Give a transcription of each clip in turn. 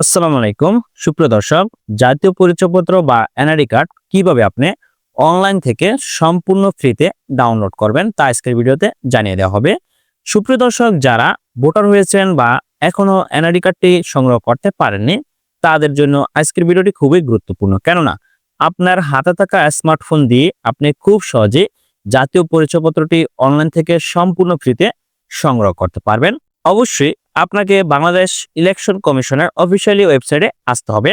আসসালামু আলাইকুম। সুপ্রিয় দর্শক, জাতীয় পরিচয়পত্র বা এনআইডি কার্ড কীভাবে আপনি অনলাইন থেকে সম্পূর্ণ ফ্রিতে ডাউনলোড করবেন তা আজকের ভিডিওতে জানিয়ে দেওয়া হবে। সুপ্রিয় দর্শক, যারা ভোটার হয়েছেন বা এখনও এনআইডি কার্ডটি সংগ্রহ করতে পারেননি, তাদের জন্য আজকের ভিডিওটি খুবই গুরুত্বপূর্ণ। কেননা, আপনার হাতে থাকা স্মার্টফোন দিয়ে আপনি খুব সহজে জাতীয় পরিচয়পত্রটি অনলাইন থেকে সম্পূর্ণ ফ্রিতে সংগ্রহ করতে পারবেন। অবশ্যই আপনাকে বাংলাদেশ ইলেকশন কমিশনের অফিসিয়ালি ওয়েবসাইটে আসতে হবে।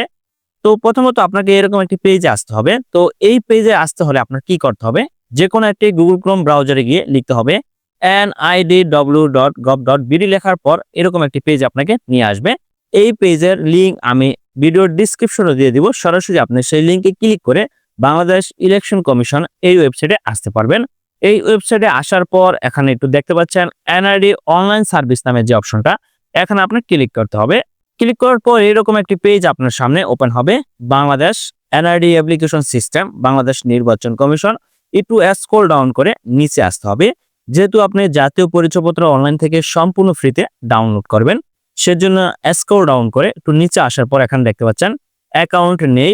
তো প্রথমত আপনাকে এরকম একটি পেজে আসতে হবে। তো এই পেজে আসতে হলে আপনার কি করতে হবে? যে কোনো একটি গুগল ক্রোম ব্রাউজারে গিয়ে লিখতে হবে N ID W dot gov dot BD লেখার পর এরকম একটি পেজ আপনাকে নিয়ে আসবে। এই পেজের লিঙ্ক আমি ভিডিওর ডিসক্রিপশনে দিয়ে দিব। সরাসরি আপনি সেই লিঙ্কে ক্লিক করে বাংলাদেশ ইলেকশন কমিশন এই ওয়েবসাইটে আসতে পারবেন। এই ওয়েবসাইটে আসার পর এখানে একটু দেখতে পাচ্ছেন এনআইডি অনলাইন সার্ভিস নামের যে অপশনটা এখানে আপনার ক্লিক করতে হবে। ক্লিক করার পর এরকম একটি পেজ আপনার সামনে ওপেন হবে। Bangladesh NID application system Bangladesh নির্বাচন কমিশন। একটু স্ক্রল ডাউন করে নিচে আসতে হবে। যেহেতু আপনি জাতীয় পরিচয়পত্র অনলাইন থেকে সম্পূর্ণ ফ্রিতে ডাউনলোড করবেন, সেজন্য স্ক্রল ডাউন করে একটু নিচে আসার পর এখানে দেখতে পাচ্ছেন অ্যাকাউন্ট নেই।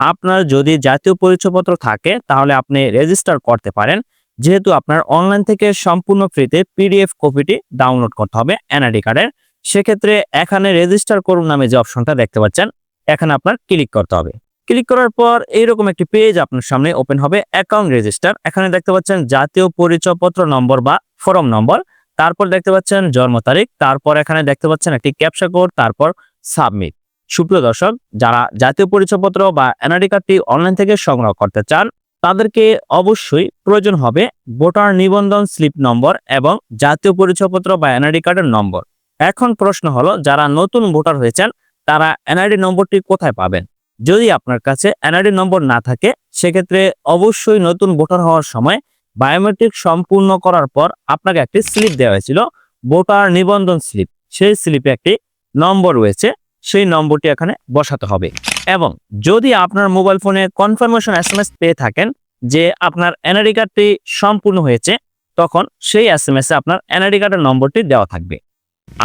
আপনার যদি জাতীয় পরিচয়পত্র থাকে, তাহলে আপনি রেজিস্টার করতে পারেন। যেহেতু আপনার অনলাইন থেকে সম্পূর্ণ ফ্রিতে পিডিএফ কপিটি ডাউনলোড করতে হবে এনআরডি কার্ডের সেক্ষেত্রে এখানে রেজিস্টার করুন নামে যে অপশনটা দেখতে পাচ্ছেন, এখানে আপনার ক্লিক করতে হবে। ক্লিক করার পর এইরকম একটি পেজ আপনার সামনে ওপেন হবে অ্যাকাউন্ট রেজিস্টার এখানে দেখতে পাচ্ছেন জাতীয় পরিচয়পত্র নম্বর বা ফরম নম্বর তারপর দেখতে পাচ্ছেন জন্ম তারিখ, তারপর এখানে দেখতে পাচ্ছেন একটি ক্যাপসা কোড তারপর সাবমিট সুপ্রিয় দর্শক, যারা জাতীয় পরিচয়পত্র বা এনআইডি কার্ডটি অনলাইন থেকে সংগ্রহ করতে চান, তাদেরকে অবশ্যই প্রয়োজন হবে ভোটার নিবন্ধন স্লিপ নম্বর এবং জাতীয় পরিচয়পত্র বা এনআইডি কার্ডের নম্বর এখন প্রশ্ন হলো, যারা নতুন ভোটার হয়েছেন, তারা এনআইডি নম্বরটি কোথায় পাবেন? যদি আপনার কাছে এনআইডি নম্বর না থাকে, সেক্ষেত্রে অবশ্যই নতুন ভোটার হওয়ার সময় বায়োমেট্রিক সম্পূর্ণ করার পর আপনাকে একটি স্লিপ দেওয়া হয়েছিল, ভোটার নিবন্ধন স্লিপ। সেই স্লিপে একটি নম্বর রয়েছে, সেই নম্বরটি এখানে বসাতে হবে। এবং যদি আপনার মোবাইল ফোনে কনফার্মেশন এস এম পেয়ে থাকেন যে আপনার এনআইডি কার্ডটি সম্পূর্ণ হয়েছে, তখন সেই এস এম এ আপনার এনআইডি কার্ডের নম্বরটি দেওয়া থাকবে।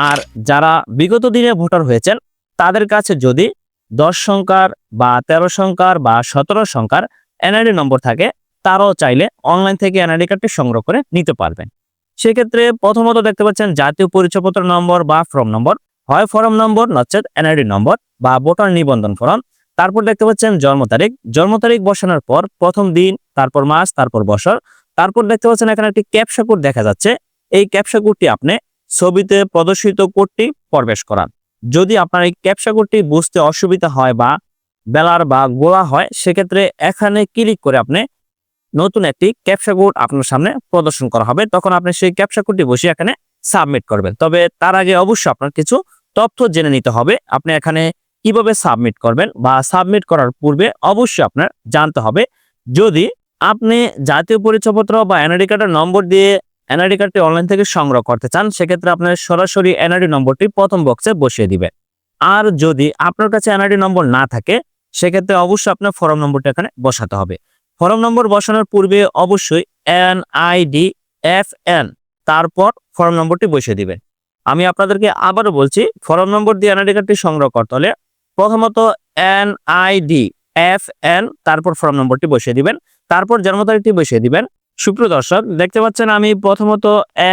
আর যারা বিগত দিনে ভোটার হয়েছেন, তাদের কাছে যদি দশ সংখ্যার বা তেরো সংখ্যার বা সতেরো সংখ্যার এনআইডি নম্বর থাকে, তারাও চাইলে অনলাইন থেকে এনআইডি কার্ডটি সংগ্রহ করে নিতে পারবেন। সেক্ষেত্রে প্রথমত দেখতে পাচ্ছেন জাতীয় পরিচয়পত্র নম্বর বা ফর্ম নম্বর। হয় ফর্ম নম্বর, নচেত এনআইডি নম্বর বা ভোটার নিবন্ধন ফর্ম। তারপর দেখতে পাচ্ছেন জন্ম তারিখ। জন্ম তারিখ বসানোর পর প্রথম দিন, তারপর মাস, তারপর বছর। তারপর দেখতে পাচ্ছেন এখানে একটি ক্যাপসা কোড দেখা যাচ্ছে। এই ক্যাপসা কোডটি আপনি ছবিতে প্রদর্শিত কোডটি প্রবেশ করান। যদি আপনার এই ক্যাপসা কোডটি বুঝতে অসুবিধা হয় বা বেলার বা গোলা হয়, সেক্ষেত্রে এখানে ক্লিক করে আপনি নতুন একটি ক্যাপসা কোড আপনার সামনে প্রদর্শন করা হবে। তখন আপনি সেই ক্যাপসা কোডটি বসে এখানে সাবমিট করবেন। তবে তার আগে অবশ্যই আপনার কিছু তথ্য জেনে নিতে হবে। আপনি এখানে কীভাবে সাবমিট করবেন বা সাবমিট করার পূর্বে অবশ্যই আপনার জানতে হবে। যদি আপনি জাতীয় পরিচয়পত্র বা এনআইডি কার্ডের নম্বর দিয়ে এনআইডি কার্ডটি অনলাইন থেকে সংগ্রহ করতে চান, সেক্ষেত্রে আপনার সরাসরি এনআইডি নম্বরটি প্রথম বক্সে বসিয়ে দিবেন। আর যদি আপনার কাছে এনআইডি নম্বর না থাকে, সেক্ষেত্রে অবশ্যই আপনার ফর্ম নম্বরটা এখানে বসাতে হবে। ফর্ম নম্বর বসানোর পূর্বে অবশ্যই এন আইডি এফ এন তারপর ফর্ম নম্বরটি বসিয়ে দিবেন। আমি আপনাদেরকে আবারও বলছি ফর্ম নম্বর দিয়ে এনআইডি কার্ডটি সংগ্রহ করতে হলে প্রথমত এন আইডি এফ এন তারপর ফর্ম নম্বরটি বসিয়ে দিবেন, তারপর জন্ম তারিখটি বসিয়ে দিবেন সুপ্রিয় দর্শক, দেখতে পাচ্ছেন আমি প্রথমত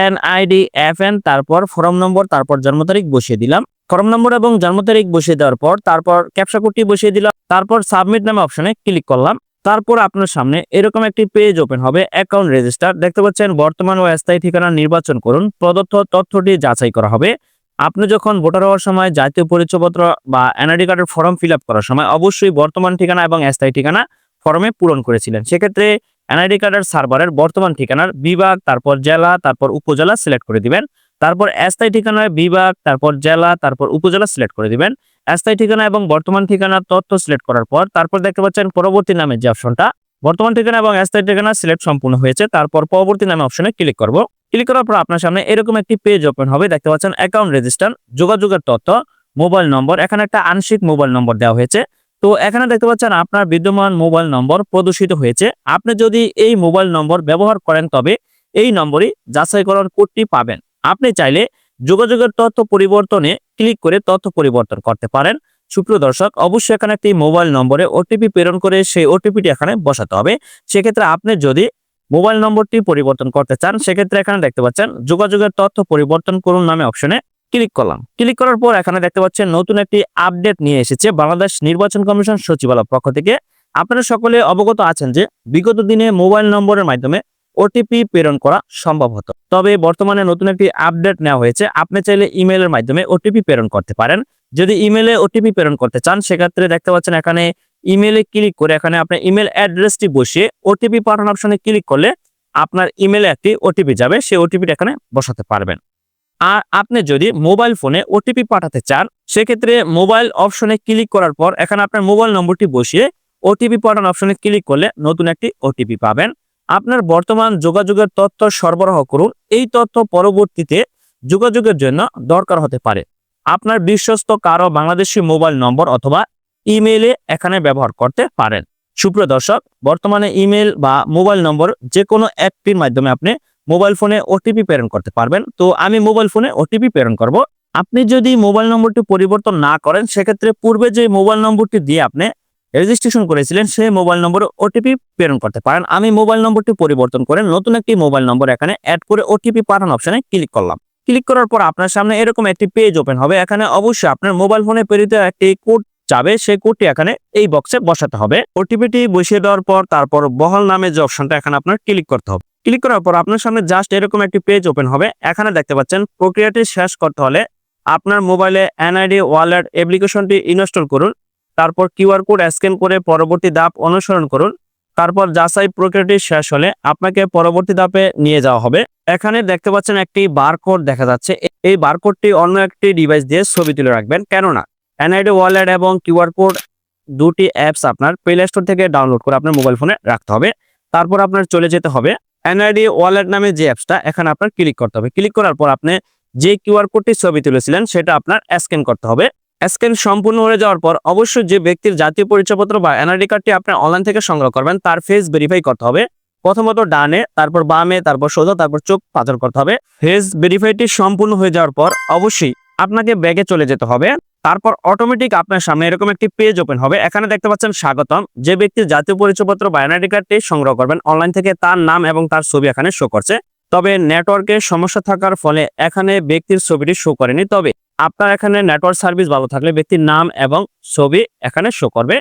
এন আইডি এফ এন তারপর ফর্ম নম্বর, তারপর জন্ম তারিখ বসিয়ে দিলাম। ফর্ম নম্বর এবং জন্ম তারিখ বসিয়ে দেওয়ার পর তারপর ক্যাপসা কোডটি বসিয়ে দিলাম। তারপর সাবমিট নামে অপশনে ক্লিক করলাম। তারপর আপনার সামনে এরকম একটি পেজ ওপেন হবে, অ্যাকাউন্ট রেজিস্টার। দেখতে পাচ্ছেন, বর্তমান ও স্থায়ী ঠিকানা নির্বাচন করুন। প্রদত্ত তথ্যটি যাচাই করা হবে। আপনি যখন ভোটার হওয়ার সময় জাতীয় পরিচয়পত্র বা এনআইডি কার্ডের ফর্ম ফিল করার সময় অবশ্যই বর্তমান ঠিকানা এবং স্থায়ী ঠিকানা ফর্মে পূরণ করেছিলেন। সেক্ষেত্রে এনআইডি কার্ডের সার্ভারের বর্তমান ঠিকানার বিভাগ, তারপর জেলা, তারপর উপজেলা সিলেক্ট করে দিবেন। তারপর স্থায়ী ঠিকানার বিভাগ, তারপর জেলা, তারপর উপজেলা সিলেক্ট করে দিবেন। স্থায়ী ঠিকানা এবং বর্তমান ঠিকানার তথ্য সিলেক্ট করার পর তারপর দেখতে পাচ্ছেন পরবর্তী নামের যে অপশনটা, বর্তমান ঠিকানা এবং স্থায়ী ঠিকানা সিলেক্ট সম্পূর্ণ হয়েছে। তারপর পরবর্তী নামে অপশনে ক্লিক করব। ক্লিক করার পর আপনার সামনে এরকম একটি পেজ ওপেন হবে। দেখতে পাচ্ছেন অ্যাকাউন্ট রেজিস্টার যোগাযোগের তথ্য মোবাইল নম্বর এখানে একটা আংশিক মোবাইল নম্বর দেওয়া হয়েছে। তো এখানে দেখতে পাচ্ছেন আপনার বিদ্যমান মোবাইল নম্বর প্রদর্শিত হয়েছে। আপনি যদি এই মোবাইল নম্বর ব্যবহার করেন, তবে এই নম্বরই যাচাই করার কোডটি পাবেন। আপনি চাইলে যোগাযোগের তথ্য পরিবর্তনে ক্লিক করে তথ্য পরিবর্তন করতে পারেন। সুপ্রিয় দর্শক, অবশ্যই এখানে একটি মোবাইল নম্বরে ওটিপি প্রেরণ করে সেই ওটিপিটি এখানে বসাতে হবে। সেক্ষেত্রে আপনি যদি মোবাইল নম্বরটি পরিবর্তন করতে চান, সেক্ষেত্রে এখানে দেখতে পাচ্ছেন যোগাযোগের তথ্য পরিবর্তন করুন নামে অপশনে ক্লিক করলাম। ক্লিক করার পর এখানে দেখতে পাচ্ছেন নতুন একটি আপডেট নিয়ে এসেছে বাংলাদেশ নির্বাচন কমিশন সচিবালয় পক্ষ থেকে। আপনারা সকলে অবগত আছেন যে বিগত দিনে মোবাইল নম্বরের মাধ্যমে ওটিপি প্রেরণ করা সম্ভব হতো। তবে বর্তমানে নতুন একটি আপডেট নেওয়া হয়েছে। আপনি চাইলে ইমেলের মাধ্যমে ওটিপি প্রেরণ করতে পারেন। যদি ইমেলে ওটিপি প্রেরণ করতে চান, সেক্ষেত্রে দেখতে পাচ্ছেন এখানে ইমেলে ক্লিক করে এখানে আপনার ইমেল অ্যাড্রেসটি বসিয়ে ওটিপি পাঠানো অপশনে ক্লিক করলে আপনার ইমেলে একটি ওটিপি যাবে। সেই ওটিপিটা এখানে বসাতে পারবেন। আর আপনি যদি মোবাইল ফোনে ওটিপি পাঠাতে চান, সেক্ষেত্রে মোবাইল অপশনে ক্লিক করার পর এখানে আপনার মোবাইল নম্বরটি বসিয়ে ওটিপি পাঠানো অপশনে ক্লিক করলে নতুন একটি ওটিপি পাবেন। আপনার বর্তমান যোগাযোগের তথ্য সরবরাহ করুন। এই তথ্য পরবর্তীতে যোগাযোগের জন্য দরকার হতে পারে। আপনার বিশ্বস্ত কারও বাংলাদেশি মোবাইল নম্বর অথবা ইমেইলে এখানে ব্যবহার করতে পারেন। সুপ্রিয় দর্শক, বর্তমানে ইমেল বা মোবাইল নম্বর যে কোনো অ্যাপটির মাধ্যমে আপনি মোবাইল ফোনে ওটিপি প্রেরণ করতে পারবেন। তো আমি মোবাইল ফোনে ওটিপি প্রেরণ করব। আপনি যদি মোবাইল নম্বরটি পরিবর্তন না করেন, সেক্ষেত্রে পূর্বে যে মোবাইল নম্বরটি দিয়ে আপনি রেজিস্ট্রেশন করেছিলেন, সেই মোবাইল নম্বরে ওটিপি প্রেরণ করতে পারেন। আমি মোবাইল নম্বরটি পরিবর্তন করে নতুন একটি মোবাইল নম্বর এখানে অ্যাড করে ওটিপি পাঠানো অপশানে ক্লিক করলাম। ক্লিক করার পর আপনার সামনে এরকম একটি পেজ ওপেন হবে। এখানে অবশ্যই আপনার মোবাইল ফোনে প্রেরিত একটি কোড যাবে। সেই কোডটি এখানে এই বক্সে বসাতে হবে। ওটিপিটি বসিয়ে দেওয়ার পর তারপর বহল নামে যে অপশনটা এখানে আপনার ক্লিক করতে হবে। ক্লিক করার পর আপনার সামনে জাস্ট এরকম একটি পেজ ওপেন হবে। এখানে দেখতে পাচ্ছেন, প্রক্রিয়াটি শেষ করতে হলে আপনার মোবাইলে এনআইডি ওয়ালেট অ্যাপ্লিকেশনটি ইনস্টল করুন। তারপর কিউআর কোড স্ক্যান করে পরবর্তী ধাপ অনুসরণ করুন। তারপর যাচাই প্রক্রিয়াটি শেষ হলে আপনাকে পরবর্তী ধাপে নিয়ে যাওয়া হবে। এখানে দেখতে পাচ্ছেন একটি বারকোড দেখা যাচ্ছে। এই বারকোডটি অন্য একটি ডিভাইস দিয়ে ছবি তুলে রাখবেন। কেননা এনআইডি ওয়ালেট এবং কিউআর কোড দুটি অ্যাপস আপনার প্লে স্টোর থেকে ডাউনলোড করে আপনার মোবাইল ফোনে রাখতে হবে। তারপর আপনার চলে যেতে হবে। এনআইডি ওয়ালেট নামে যে অ্যাপসটা এখানে আপনার ক্লিক করতে হবে। ক্লিক করার পর আপনি যে কিউআর কোডটি ছবি তুলেছিলেন, সেটা আপনার স্ক্যান করতে হবে। স্ক্যান সম্পূর্ণ হয়ে যাওয়ার পর অবশ্যই যে ব্যক্তির জাতীয় পরিচয়পত্র বা এনআইডি কার্ডটি আপনি অনলাইন থেকে সংগ্রহ করবেন, তার ফেস ভেরিফাই করতে হবে। প্রথমত ডানে, তারপর বামে, তারপর সোজা, তারপর চোখ পাথর করতে হবে। ফেস ভেরিফাইটি সম্পূর্ণ হয়ে যাওয়ার পর অবশ্যই আপনাকে ব্যাগে চলে যেতে হবে। তারপর অটোমেটিক আপনার সামনে এরকম একটি পেজ ওপেন হবে। এখানে দেখতে পাচ্ছেন স্বাগতম। যে ব্যক্তির জাতীয় পরিচয়পত্র বা এনআইডি কার্ডটি সংগ্রহ করবেন অনলাইন থেকে তার নাম এবং তার ছবি এখানে শো করছে। তবে নেটওয়ার্কের সমস্যা থাকার ফলে এখানে ব্যক্তির ছবিটি শো করেনি। তবে আপনার এখানে নেটওয়ার্ক সার্ভিস ভালো থাকলে ব্যক্তির নাম এবং ছবি এখানে শো করবে।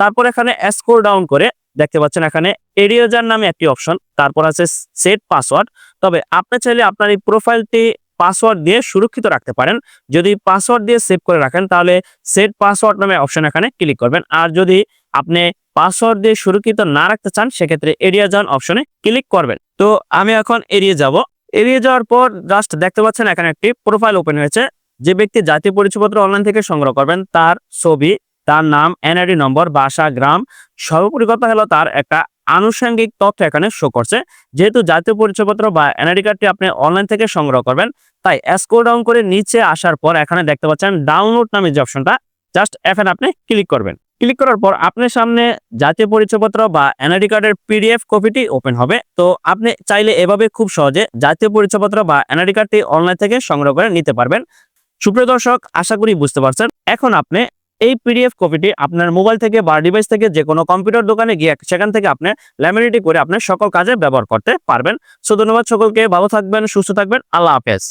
তারপর এখানে স্ক্রল ডাউন করে দেখতে পাচ্ছেন এখানে এরিয়াজার নামে একটি অপশন তারপর আছে সেট পাসওয়ার্ড তবে আপনি চাইলে আপনার এই প্রোফাইলটি পাসওয়ার্ড দিয়ে সুরক্ষিত রাখতে পারেন। যদি পাসওয়ার্ড দিয়ে সেভ করে রাখেন, তাহলে সেট পাসওয়ার্ড নামে অপশন এখানে ক্লিক করবেন। আর যদি আপনি পাসওয়ার্ড দিয়ে সুরক্ষিত না রাখতে চান, সেক্ষেত্রে এরিয়া যান অপশনে ক্লিক করবেন। তো আমি এখন এড়িয়ে যাব। এড়িয়ে যাওয়ার পর জাস্ট দেখতে পাচ্ছেন এখানে একটি প্রোফাইল ওপেন হয়েছে। যে ব্যক্তি জাতীয় পরিচয়পত্র অনলাইন থেকে সংগ্রহ করবেন, তার ছবি, তার নাম এনআইডি নম্বর বাসা, গ্রাম, সর্বোপরি কথা হলো তার একটা আনুষঙ্গিক তথ্য এখানে শো করছে। যেহেতু জাতীয় পরিচয়পত্র বা এনআইডি কার্ডটি আপনি অনলাইন থেকে সংগ্রহ করবেন, তাই স্ক্রল ডাউন করে নিচে আসার পর এখানে দেখতে পাচ্ছেন ডাউনলোড নামে যে অপশনটা জাস্ট এখানে আপনি ক্লিক করবেন। ক্লিক করার পর আপনার সামনে জাতীয় পরিচয়পত্র বা এনআইডি কার্ডের পিডিএফ কপিটি ওপেন হবে। তো আপনি চাইলে এভাবে খুব সহজে জাতীয় পরিচয়পত্র বা এনআইডি কার্ডটি অনলাইন থেকে সংগ্রহ করে নিতে পারবেন। সুপ্রিয় দর্শক, আশা করি বুঝতে পারছেন। এখন আপনি এই পিডিএফ কপিটি আপনার মোবাইল থেকে বা ডিভাইস থেকে যে কোনো কম্পিউটার দোকানে গিয়ে সেখান থেকে আপনি ল্যামিনেটি করে আপনার সকল কাজে ব্যবহার করতে পারবেন। সো ধন্যবাদ সকলকে, ভালো থাকবেন, সুস্থ থাকবেন, আল্লাহ হাফেজ।